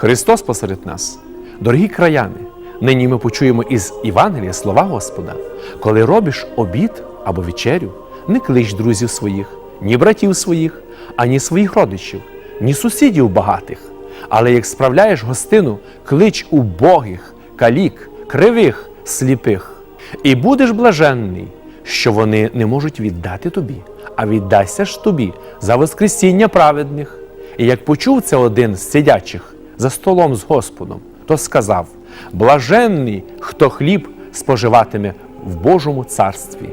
Христос посеред нас. Дорогі краяни, нині ми почуємо із Євангелія слова Господа. Коли робиш обід або вечерю, не клич друзів своїх, ні братів своїх, ані своїх родичів, ні сусідів багатих. Але як справляєш гостину, клич убогих, калік, кривих, сліпих. І будеш блаженний, що вони не можуть віддати тобі, а віддасться ж тобі за воскресіння праведних. І як почув це один з сидячих за столом з Господом, то сказав: Блаженний, хто хліб споживатиме в Божому царстві.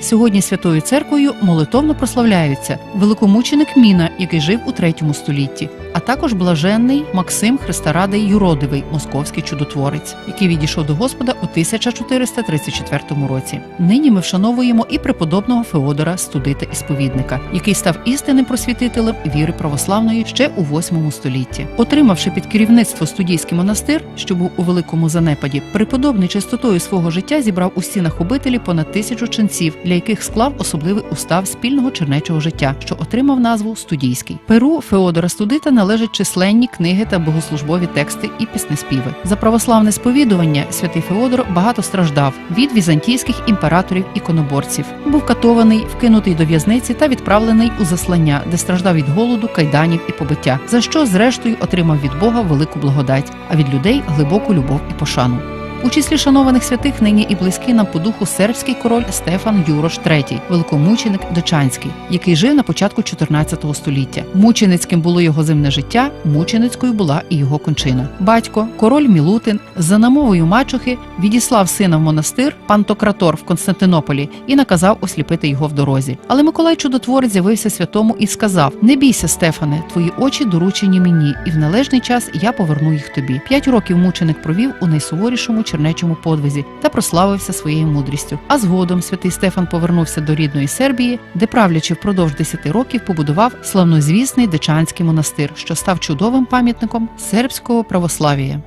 Сьогодні Святою Церквою молитовно прославляються великомученик Міна, який жив у третьому столітті, а також блаженний Максим Христорадий Юродивий, московський чудотворець, який відійшов до Господа у 1434 році. Нині ми вшановуємо і преподобного Феодора Студита Ісповідника, який став істинним просвітителем віри православної ще у 8 столітті. Отримавши під керівництво студійський монастир, що був у великому занепаді, преподобний чистотою свого життя зібрав у стінах обителі понад тисячу ченців, для яких склав особливий устав спільного чернечого життя, що отримав назву студійський. Перу Феодора Студита належать численні книги та богослужбові тексти і піснеспіви. За православне сповідування святий Феодор багато страждав від візантійських імператорів іконоборців. Був катований, вкинутий до в'язниці та відправлений у заслання, де страждав від голоду, кайданів і побиття, за що зрештою отримав від Бога велику благодать, а від людей глибоку любов і пошану. У числі шанованих святих нині і близький нам по духу сербський король Стефан Юрош III, великомученик Дочанський, який жив на початку 14 століття. Мученицьким було його земне життя, мученицькою була і його кончина. Батько, король Мілутин, за намовою мачухи відіслав сина в монастир Пантократор в Константинополі і наказав осліпити його в дорозі. Але Миколай Чудотворець з'явився святому і сказав: Не бійся, Стефане, твої очі доручені мені, і в належний час я поверну їх тобі. П'ять років мученик провів у найсуворішому чернечому подвизі та прославився своєю мудрістю. А згодом святий Стефан повернувся до рідної Сербії, де правлячи впродовж 10 років побудував славнозвісний Дечанський монастир, що став чудовим пам'ятником сербського православія.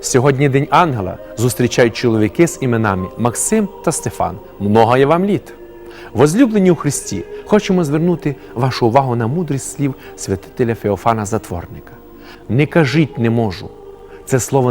Сьогодні День Ангела зустрічають чоловіки з іменами Максим та Стефан. Много є вам літ. Возлюблені у Христі, хочемо звернути вашу увагу на мудрість слів святителя Феофана Затворника. Не кажіть не можу. Це слово